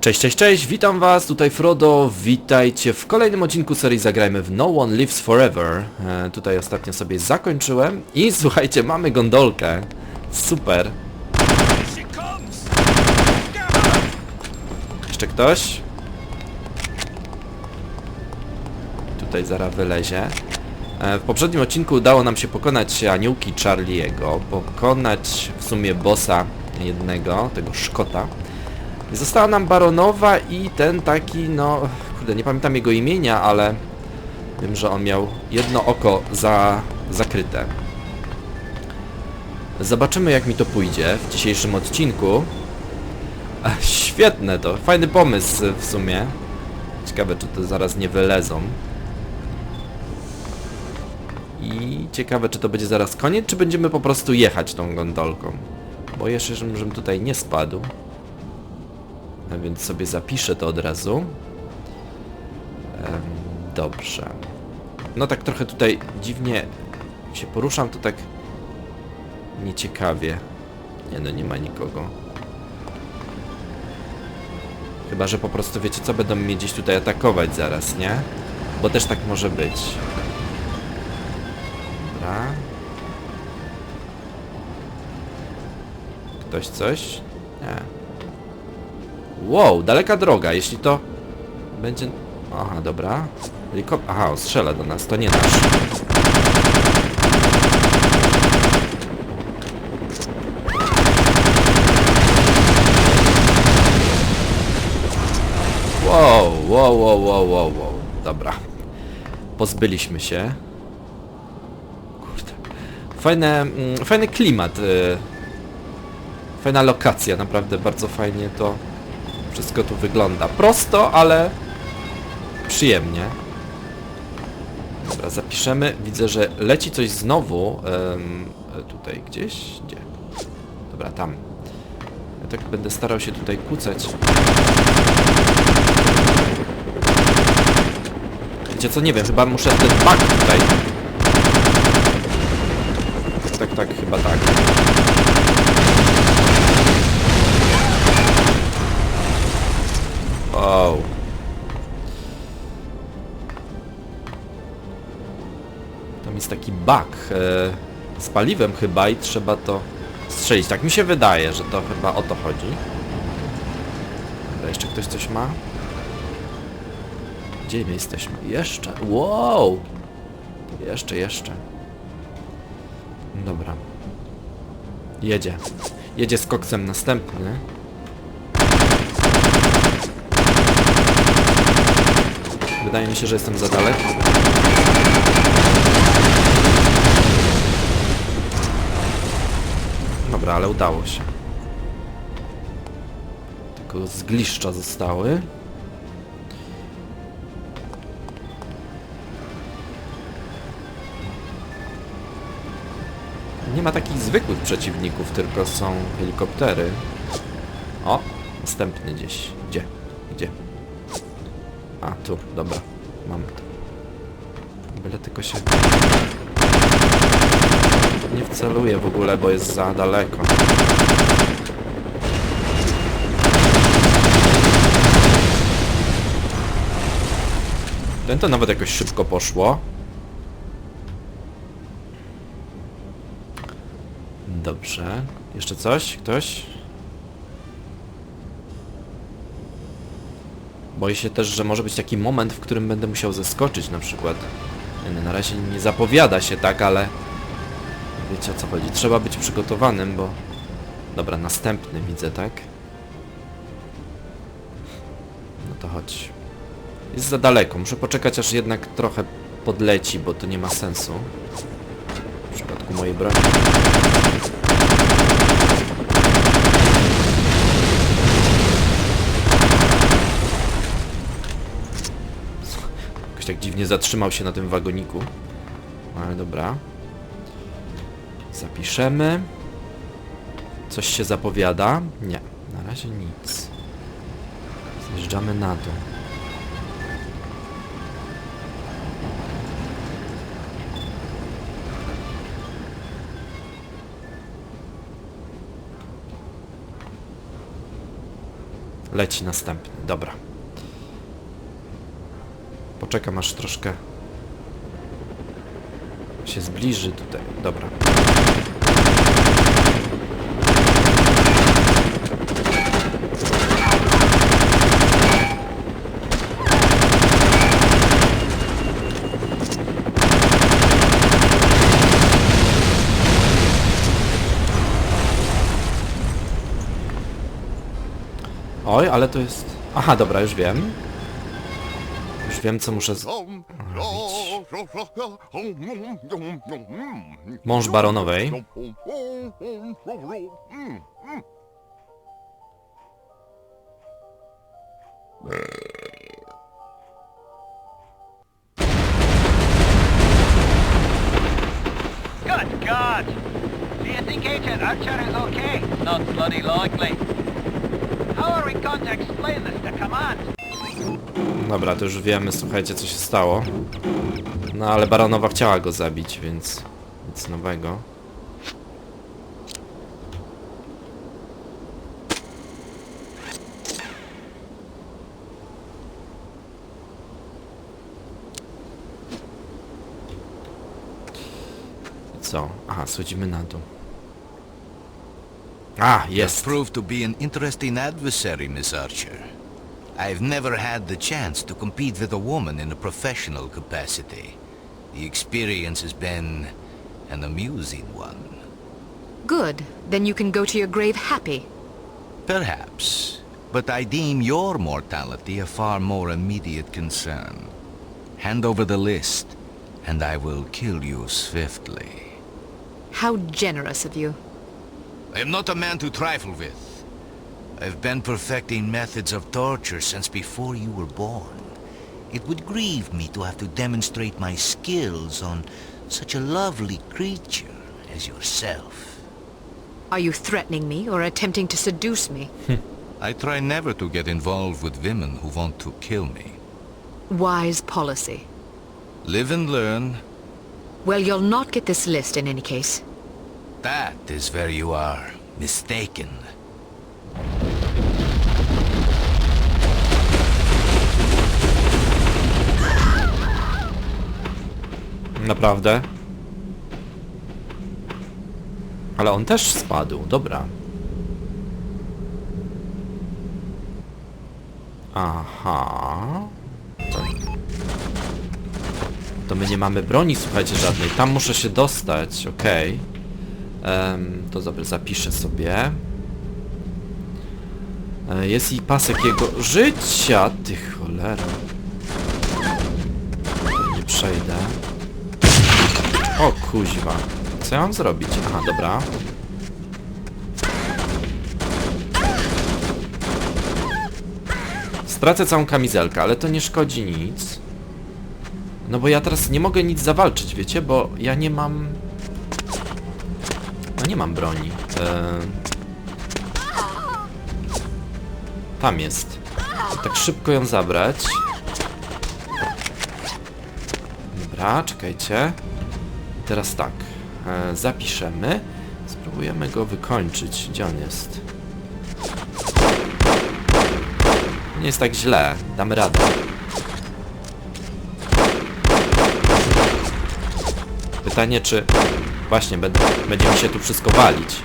Cześć, cześć, cześć, witam was, tutaj Frodo, witajcie w kolejnym odcinku serii Zagrajmy w No One Lives Forever. E, tutaj ostatnio sobie zakończyłem i słuchajcie, mamy gondolkę. Super. Jeszcze ktoś? Tutaj zaraz wylezie. E, W poprzednim odcinku udało nam się pokonać aniołki Charlie'ego, pokonać w sumie bossa jednego, tego Szkota. Została nam Baronowa i ten taki, no... Kurde, nie pamiętam jego imienia, ale... Wiem, że on miał jedno oko za... zakryte. Zobaczymy jak mi to pójdzie w dzisiejszym odcinku. Świetne to, fajny pomysł w sumie. Ciekawe czy to zaraz nie wylezą. I ciekawe czy to będzie zaraz koniec, czy będziemy po prostu jechać tą gondolką. Bo jeszcze, żebym tutaj nie spadł. A więc sobie zapiszę to od razu. Em, dobrze. No tak trochę tutaj dziwnie się poruszam, to tak nieciekawie. Nie no, nie ma nikogo. Chyba, że po prostu wiecie co, będą mnie gdzieś tutaj atakować zaraz, nie? Bo też tak może być. Dobra. Ktoś coś? Nie. Wow, daleka droga, jeśli to będzie... Aha, dobra. Helikop... Aha, strzela do nas, to nie nasz. Wow, wow, wow, wow, wow, wow. Dobra. Pozbyliśmy się. Kurde. Fajne, mm, fajny klimat. Y... Fajna lokacja, naprawdę bardzo fajnie to wszystko tu wygląda. Prosto, ale przyjemnie. Dobra, zapiszemy. Widzę, że leci coś znowu. em, tutaj gdzieś? Gdzie? Dobra, tam. Ja tak będę starał się tutaj kucać. Wiecie co, nie wiem, chyba muszę ten bug tutaj. Tak, tak, chyba tak. Wow. Tam jest taki bug e, z paliwem chyba i trzeba to strzelić. Tak mi się wydaje, że to chyba o to chodzi. Dobra, jeszcze ktoś coś ma? Gdzie my jesteśmy? Jeszcze? Wow! Jeszcze, jeszcze. Dobra. Jedzie. Jedzie z koksem następny. Wydaje mi się, że jestem za daleko. Dobra, ale udało się. Tylko zgliszcza zostały. Nie ma takich zwykłych przeciwników, tylko są helikoptery. O, następny gdzieś. Gdzie? Gdzie? A, tu, dobra. Mam to. Byle tylko się... Nie wceluję w ogóle, bo jest za daleko. Ten to nawet jakoś szybko poszło. Dobrze. Jeszcze coś? Ktoś? Boję się też, że może być taki moment, w którym będę musiał zeskoczyć na przykład. Na razie nie zapowiada się tak, ale... Wiecie o co chodzi. Trzeba być przygotowanym, bo... Dobra, następny widzę, tak? No to chodź. Jest za daleko. Muszę poczekać, aż jednak trochę podleci, bo to nie ma sensu. W przypadku mojej broni. Jakoś tak dziwnie zatrzymał się na tym wagoniku. Ale dobra. Zapiszemy. Coś się zapowiada? Nie, na razie nic. Zjeżdżamy na dół. Leci następny, dobra. Poczekam aż troszkę się zbliży tutaj. Dobra. Oj, ale to jest... Aha, dobra, już wiem. Wiem, co muszę z... Mąż baronowej. Good God! Do you think Agent Archer is okay? Not bloody likely. How are we going to explain this to command? Dobra, to już wiemy, słuchajcie, co się stało. No, ale baronowa chciała go zabić, więc... Nic nowego. Co? Aha, schodzimy na dół. A, Has jest! proved to be an interesting adversary, Miss Archer. I've never had the chance to compete with a woman in a professional capacity. The experience has been an amusing one. Good. Then you can go to your grave happy. Perhaps, but I deem your mortality a far more immediate concern. Hand over the list, and I will kill you swiftly. How generous of you. I am not a man to trifle with. I've been perfecting methods of torture since before you were born. It would grieve me to have to demonstrate my skills on such a lovely creature as yourself. Are you threatening me or attempting to seduce me? I try never to get involved with women who want to kill me. Wise policy. Live and learn. Well, you'll not get this list in any case. That is where you are mistaken. Naprawdę? Ale on też spadł, dobra. Aha. To, my nie mamy broni, słuchajcie, żadnej. Tam muszę się dostać, okej. Em, to dobra, zapiszę sobie. E, Jest i pasek jego życia, ty cholera. Nie przejdę. O kuźwa. Co ja mam zrobić? Aha, dobra. Stracę całą kamizelkę, ale to nie szkodzi nic. No bo ja teraz nie mogę nic zawalczyć, wiecie? Bo ja nie mam... No nie mam broni. Eee... Tam jest. Tak szybko ją zabrać. Dobra, czekajcie. Teraz tak. E, zapiszemy. Spróbujemy go wykończyć. Gdzie on jest? Nie jest tak źle. Damy radę. Pytanie, czy... Właśnie, będę, będzie mi się tu wszystko walić.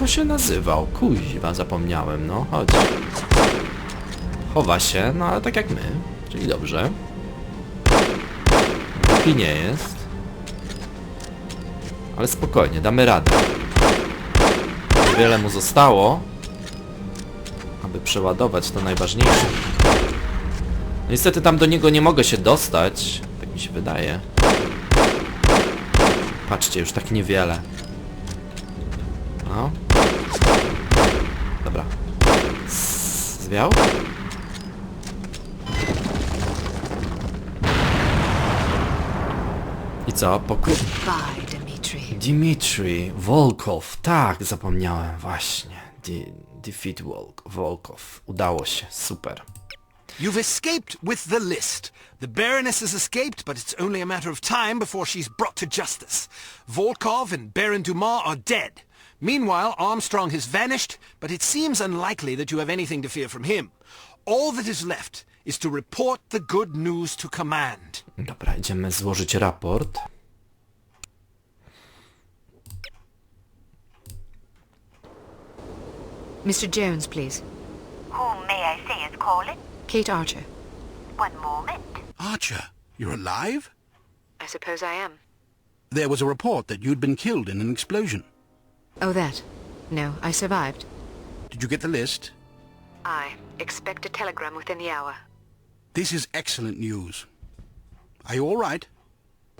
On się nazywał? Kuźwa, zapomniałem, no chodź. Chowa się, no ale tak jak my, czyli dobrze. Głupi nie jest. Ale spokojnie, damy radę. Niewiele mu zostało. Aby przeładować, to najważniejsze. No niestety tam do niego nie mogę się dostać. Tak mi się wydaje. Patrzcie, już tak niewiele. Z- Zwiał? I co? Poku... Bye, Dimitri. Dimitri Volkov, tak, zapomniałem, właśnie. Di Defeat Volk Volkov. Udało się, super. You've escaped with the list. The Baroness has escaped, but it's only a matter of time before she's brought to justice. Volkov and Baron Dumas are dead. Meanwhile, Armstrong has vanished, but it seems unlikely that you have anything to fear from him. All that is left is to report the good news to command. Dobra, idziemy złożyć raport. Mr. Jones, please. Whom may I say is calling? Kate Archer. One moment. Archer, you're alive? I suppose I am. There was a report that you'd been killed in an explosion. Oh, that. No, I survived. Did you get the list? I expect a telegram within the hour. This is excellent news. Are you all right?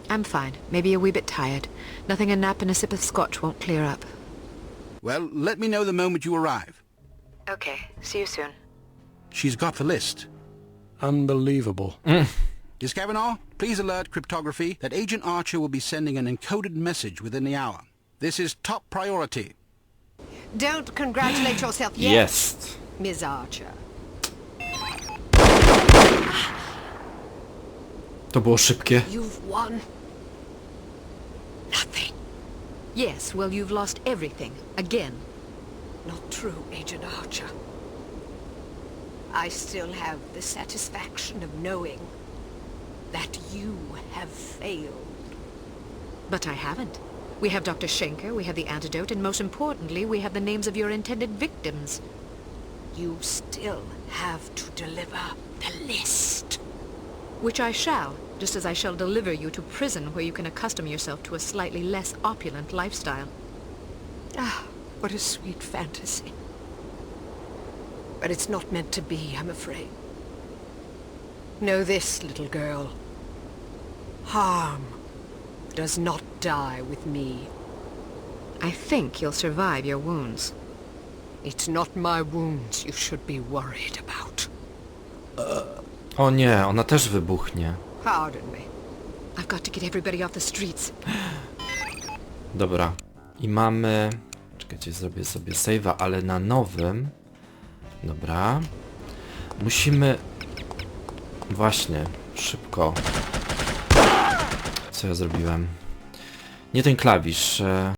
I'm fine. Maybe a wee bit tired. Nothing a nap and a sip of scotch won't clear up. Well, let me know the moment you arrive. Okay, see you soon. She's got the list. Unbelievable. Miss Kavanaugh, please alert cryptography that Agent Archer will be sending an encoded message within the hour. This is top priority. Don't congratulate yourself yet, Jest. Miss Archer. To było szybkie. You've won nothing. Yes, well, you've lost everything. Again. Not true, Agent Archer. I still have the satisfaction of knowing that you have failed. But I haven't. We have Dr. Schenker, we have the antidote, and most importantly, we have the names of your intended victims. You still have to deliver the list. Which I shall, just as I shall deliver you to prison where you can accustom yourself to a slightly less opulent lifestyle. Ah, what a sweet fantasy. But it's not meant to be, I'm afraid. Know this, little girl. Harm does not die with me. I think you'll survive your wounds. It's not my wounds you should be worried about. O nie, ona też wybuchnie. Pardon me. I've got to get everybody off the streets. Dobra. I mamy... Czekajcie, zrobię sobie save'a, ale na nowym. Dobra. Musimy... Właśnie, szybko. Co ja zrobiłem? Nie ten klawisz. E...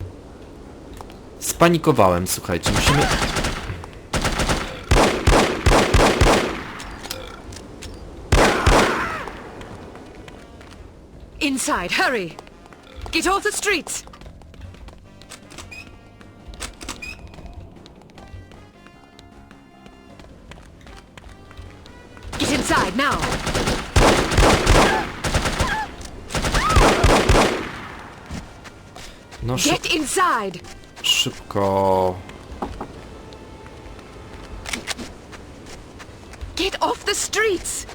Spanikowałem, słuchajcie, musimy... Inside, hurry! Get off the streets! No szyb... Get inside! szybko... Get off the streets!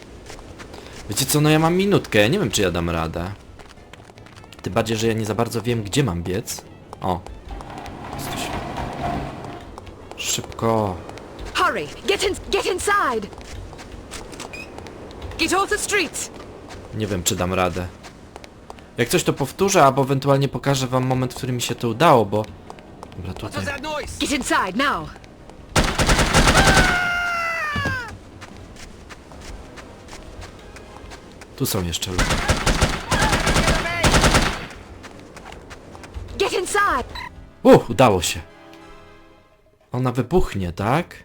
Wiecie co, no ja mam minutkę, ja nie wiem czy ja dam radę. Tym bardziej, że ja nie za bardzo wiem gdzie mam biec. O. Szybko. Hurry! Get in... Get inside! Get off the streets! Nie wiem czy dam radę. Jak coś to powtórzę, albo ewentualnie pokażę wam moment, w którym mi się to udało, bo... Dobra, tutaj... Get inside, now! Tu są jeszcze ludzie. Get inside! Uh, udało się. Ona wybuchnie, tak?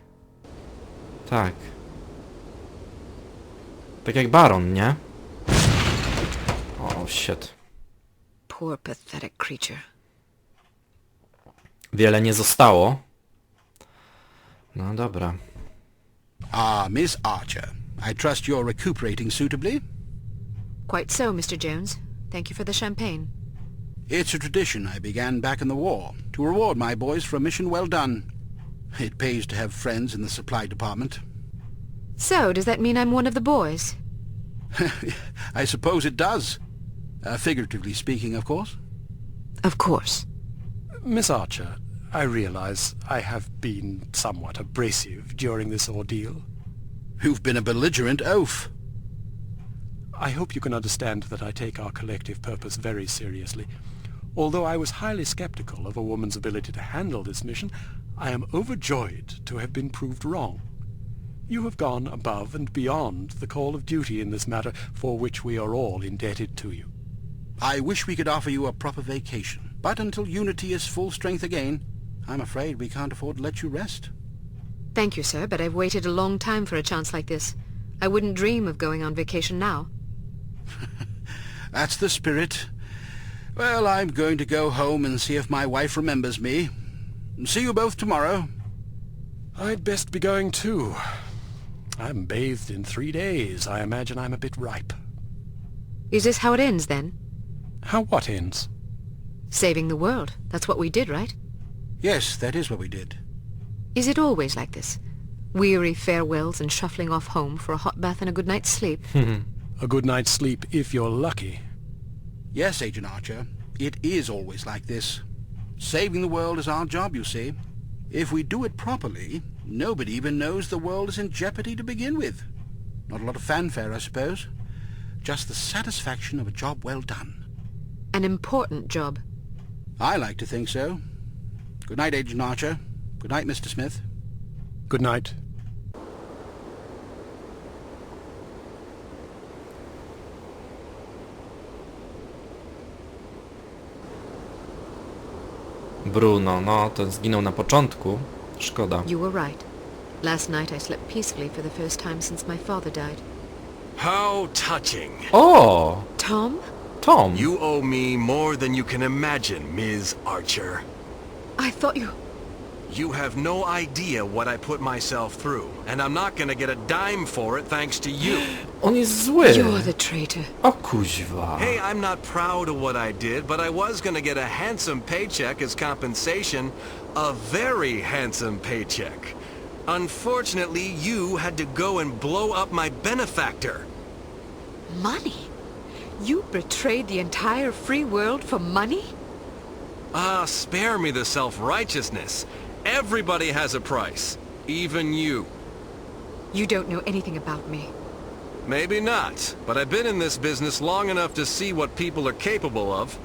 Tak. Tak jak Baron, nie? O, shit. Poor, pathetic creature. Wiele nie zostało. No dobra. Ah, Miss Archer. I trust you're recuperating suitably? Quite so, Mr. Jones. Thank you for the champagne. It's a tradition I began back in the war, to reward my boys for a mission well done. It pays to have friends in the supply department. So, does that mean I'm one of the boys? I suppose it does. Uh, figuratively speaking, of course. Of course. Miss Archer, I realize I have been somewhat abrasive during this ordeal. You've been a belligerent oaf. I hope you can understand that I take our collective purpose very seriously. Although I was highly skeptical of a woman's ability to handle this mission, I am overjoyed to have been proved wrong. You have gone above and beyond the call of duty in this matter, for which we are all indebted to you. I wish we could offer you a proper vacation, but until Unity is full strength again, I'm afraid we can't afford to let you rest. Thank you, sir, but I've waited a long time for a chance like this. I wouldn't dream of going on vacation now. That's the spirit. Well, I'm going to go home and see if my wife remembers me. See you both tomorrow. I'd best be going too. I'm bathed in three days. I imagine I'm a bit ripe. Is this how it ends, then? How what ends? Saving the world. That's what we did, right? Yes, that is what we did. Is it always like this? Weary farewells and shuffling off home for a hot bath and a good night's sleep? A good night's sleep if you're lucky. Yes, Agent Archer, it is always like this. Saving the world is our job, you see. If we do it properly, nobody even knows the world is in jeopardy to begin with. Not a lot of fanfare, I suppose. Just the satisfaction of a job well done. An important job. I like to think so. Good night, Agent Archer. Good night, Mr. Smith. Good night. Bruno, no, to zginął na początku. Szkoda. You were right. Last night I slept peacefully for the first time since my father died. How touching. O! Tom? Tom! You owe me more than you can imagine, Ms. Archer. I thought you... You have no idea what I put myself through, and I'm not gonna get a dime for it thanks to you. On jest zły! You're the traitor. O kuźwa. Hey, I'm not proud of what I did, but I was gonna get a handsome paycheck as compensation. A very handsome paycheck. Unfortunately, you had to go and blow up my benefactor. Money? You betrayed the entire free world for money? Ah, spare me the self-righteousness. Everybody has a price. Even you. You don't know anything about me. Maybe not, but I've been in this business long enough to see what people are capable of.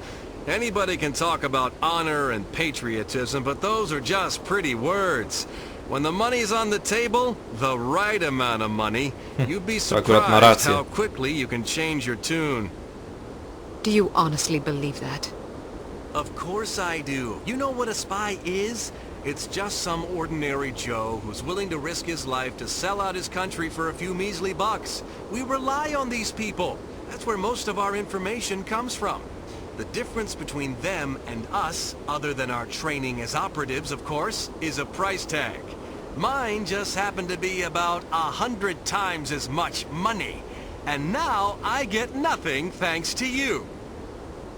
Anybody can talk about honor and patriotism, but those are just pretty words. When the money's on the table, the right amount of money, you'd be To akurat ma surprised how quickly you can change your tune. Do you honestly believe that? Of course I do. You know what a spy is? It's just some ordinary Joe who's willing to risk his life to sell out his country for a few measly bucks. We rely on these people. That's where most of our information comes from. The difference between them and us, other than our training as operatives, of course, is a price tag. Mine just happened to be about a hundred times as much money. And now I get nothing thanks to you.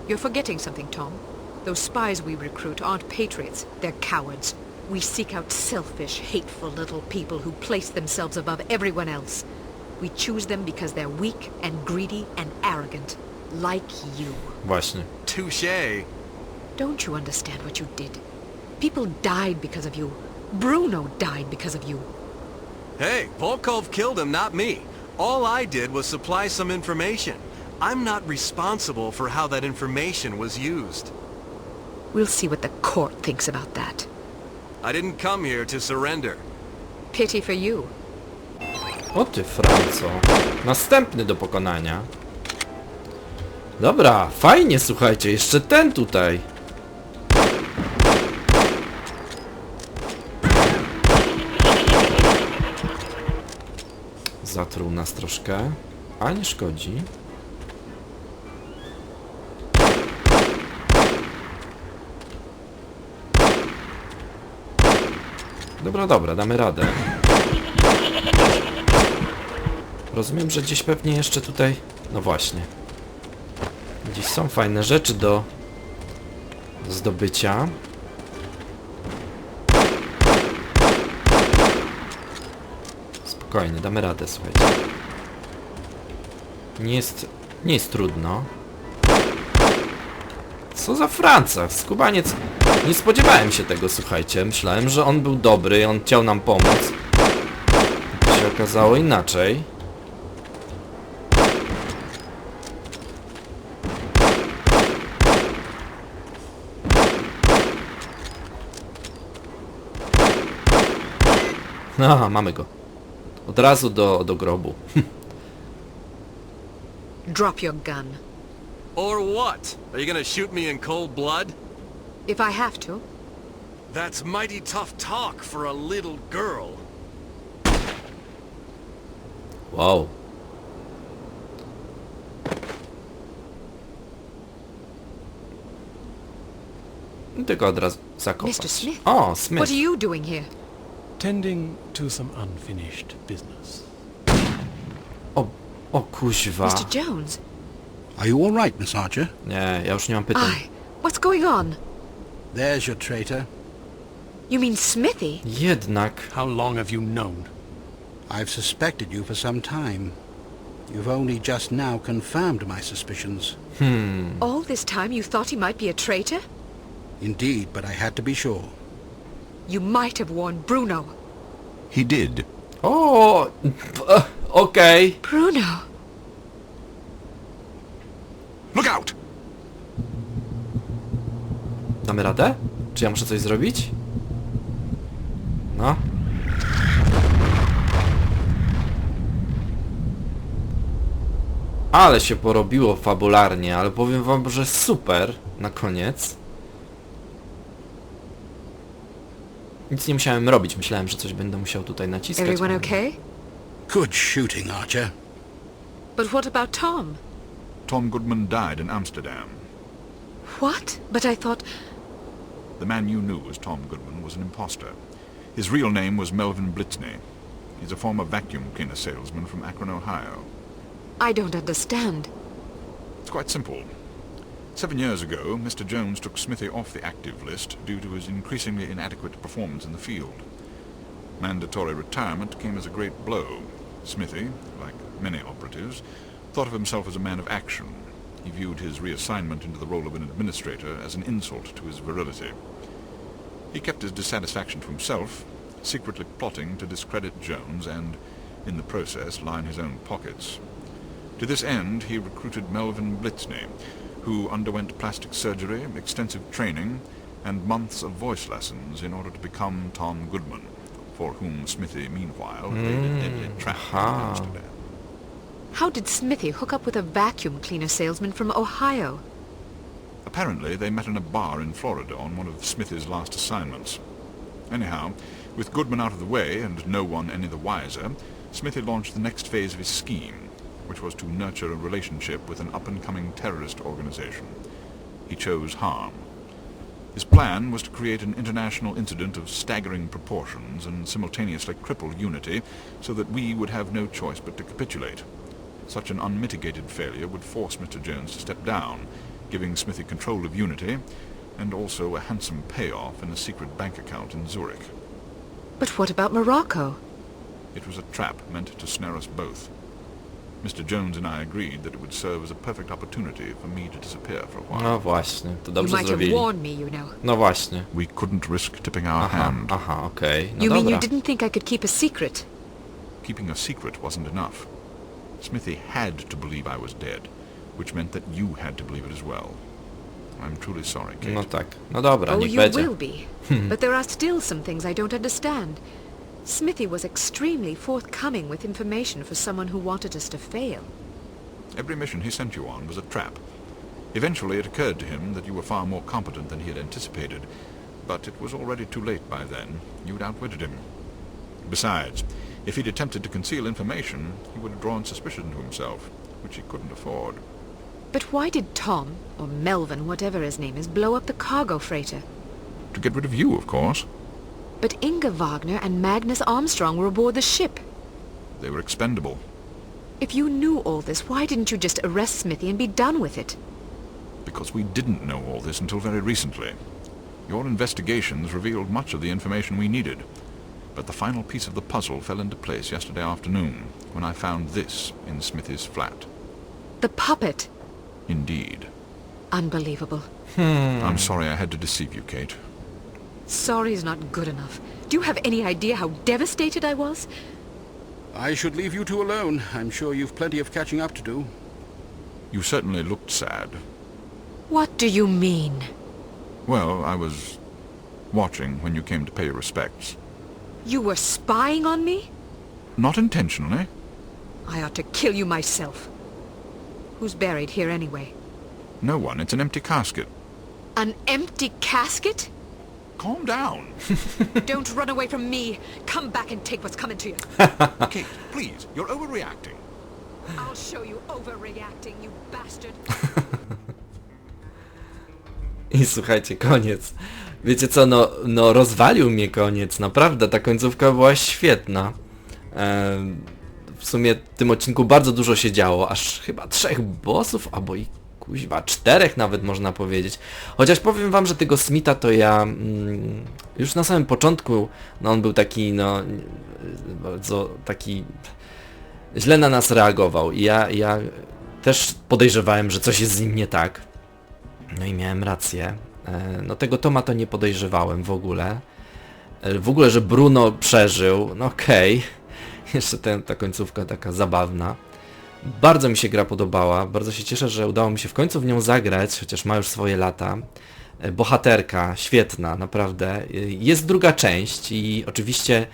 You're forgetting something, Tom. Those spies we recruit aren't patriots. They're cowards. We seek out selfish, hateful little people who place themselves above everyone else. We choose them because they're weak and greedy and arrogant. Like you. Właśnie. Touche. Don't you understand what you did? People died because of you. Bruno died because of you. Hey, Volkov killed him, not me. All I did was supply some information. I'm not responsible for how that information was used. We'll see what the court thinks about that. I didn't come here to surrender. Pity for you. O ty Franco. Następny do pokonania. Dobra, fajnie słuchajcie, jeszcze ten tutaj. Zatruł nas troszkę, ale nie szkodzi. Dobra, dobra, damy radę. Rozumiem, że gdzieś pewnie jeszcze tutaj... No właśnie. Gdzieś są fajne rzeczy do zdobycia. Spokojnie, damy radę, słuchajcie. Nie jest... nie jest trudno. Co za Franca? Skubaniec... Nie spodziewałem się tego, słuchajcie. Myślałem, że on był dobry, on chciał nam pomóc. To się okazało inaczej. Aha, mamy go. Od razu do, do grobu. Drop your gun. Or what? Are you gonna shoot me in cold blood? If I have to. That's mighty tough talk for a little girl. Wow. I Tylko od razu zakopać. Mr. Smith. O, Smith. What are you doing here? Tending to some unfinished business. O, o kuźwa. Mr. Jones? Are you all right, Miss Archer? Nie, ja już nie mam pytań. I. What's going on? There's your traitor. You mean Smithy? Jednak. How long have you known? I've suspected you for some time. You've only just now confirmed my suspicions. Hmm. All this time you thought he might be a traitor? Indeed, but I had to be sure. You might have warned Bruno. He did. O, p- okej. Bruno? Look out! Damy radę? Czy ja muszę coś zrobić? No. Ale się porobiło fabularnie, ale powiem wam, że super na koniec. Nic nie musiałem robić, myślałem, że coś będę musiał tutaj naciskać. Everyone okay? Good shooting, Archer. But what about Tom? Tom Goodman died in Amsterdam. What? But I thought... The man you knew as Tom Goodman was an impostor. His real name was Melvin Blitzney. He's a former vacuum cleaner salesman from Akron, Ohio. I don't understand. It's quite simple. Seven years ago, Mr. Jones took Smithy off the active list due to his increasingly inadequate performance in the field. Mandatory retirement came as a great blow. Smithy, like many operatives, thought of himself as a man of action. He viewed his reassignment into the role of an administrator as an insult to his virility. He kept his dissatisfaction to himself, secretly plotting to discredit Jones and, in the process, line his own pockets. To this end, he recruited Melvin Blitzney, who underwent plastic surgery, extensive training, and months of voice lessons in order to become Tom Goodman, for whom Smithy, meanwhile, hmm. laid a deadly trap in. Amsterdam. How did Smithy hook up with a vacuum cleaner salesman from Ohio? Apparently, they met in a bar in Florida on one of Smithy's last assignments. Anyhow, with Goodman out of the way and no one any the wiser, Smithy launched the next phase of his scheme, which was to nurture a relationship with an up-and-coming terrorist organization. He chose harm. His plan was to create an international incident of staggering proportions and simultaneously cripple Unity so that we would have no choice but to capitulate. Such an unmitigated failure would force Mr. Jones to step down, giving Smithy control of Unity and also a handsome payoff in a secret bank account in Zurich. But what about Morocco? It was a trap meant to snare us both. Mr. Jones and I agreed that it would serve as a perfect opportunity for me to disappear for a while. No właśnie, to you dobrze might zrobili. have warned me, you know. No właśnie. We couldn't risk tipping our Aha, hand. aha, okej. No you mean you didn't think I could keep a secret? Keeping a secret wasn't enough. Smithy had to believe I was dead, which meant that you had to believe it as well. I'm truly sorry, Kate. No tak. No dobra, oh, niech you będzie. will be. but there are still some things I don't understand. Smithy was extremely forthcoming with information for someone who wanted us to fail. Every mission he sent you on was a trap. Eventually it occurred to him that you were far more competent than he had anticipated, but it was already too late by then. You'd outwitted him. Besides, if he'd attempted to conceal information, he would have drawn suspicion to himself, which he couldn't afford. But why did Tom, or Melvin, whatever his name is, blow up the cargo freighter? To get rid of you, of course. But Inga Wagner and Magnus Armstrong were aboard the ship. They were expendable. If you knew all this, why didn't you just arrest Smithy and be done with it? Because we didn't know all this until very recently. Your investigations revealed much of the information we needed. But the final piece of the puzzle fell into place yesterday afternoon, when I found this in Smithy's flat. The puppet. Indeed. Unbelievable. I'm sorry I had to deceive you, Kate. Sorry is not good enough. Do you have any idea how devastated I was? I should leave you two alone. I'm sure you've plenty of catching up to do. You certainly looked sad. What do you mean? Well, I was watching when you came to pay your respects. You were spying on me? Not intentionally. I ought to kill you myself. Who's buried here anyway? No one. It's an empty casket. An empty casket? Calm down. Don't run away from me. Come back and take what's coming to you. Kate, please. You're overreacting. I'll show you overreacting, you bastard. I słuchajcie, koniec. Wiecie co, no, no rozwalił mnie koniec, naprawdę, ta końcówka była świetna. Em, w sumie w tym odcinku bardzo dużo się działo, aż chyba trzech bossów, albo i kuźwa, czterech nawet można powiedzieć. Chociaż powiem wam, że tego Smitha to ja mm, już na samym początku, no on był taki, no, bardzo taki źle na nas reagował i ja, ja też podejrzewałem, że coś jest z nim nie tak. No i miałem rację. E, No tego Toma to nie podejrzewałem w ogóle. E, W ogóle, że Bruno przeżył, no okej. Jeszcze ten, ta końcówka taka zabawna. Bardzo mi się gra podobała, bardzo się cieszę, że udało mi się w końcu w nią zagrać, chociaż ma już swoje lata. E, Bohaterka, świetna, naprawdę. E, Jest druga część i oczywiście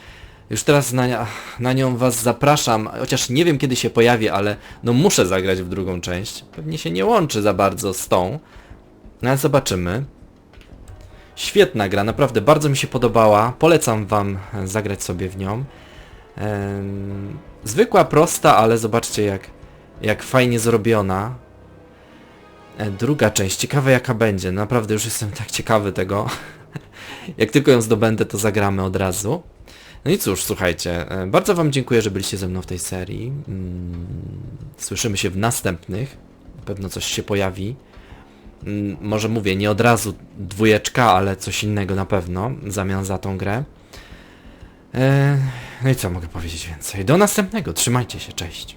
już teraz na, na nią was zapraszam, chociaż nie wiem kiedy się pojawi, ale no muszę zagrać w drugą część. Pewnie się nie łączy za bardzo z tą, no ale zobaczymy. Świetna gra, naprawdę bardzo mi się podobała. Polecam wam zagrać sobie w nią. Zwykła, prosta, ale zobaczcie jak, jak fajnie zrobiona. E, druga część, ciekawe jaka będzie. Naprawdę już jestem tak ciekawy tego. jak tylko ją zdobędę, to zagramy od razu. No i cóż, słuchajcie, e, bardzo wam dziękuję, że byliście ze mną w tej serii. Mm, Słyszymy się w następnych. Na pewno coś się pojawi. Mm, może mówię, nie od razu dwójeczka, ale coś innego na pewno, w zamian za tą grę. E, no i co mogę powiedzieć więcej? Do następnego, trzymajcie się, cześć.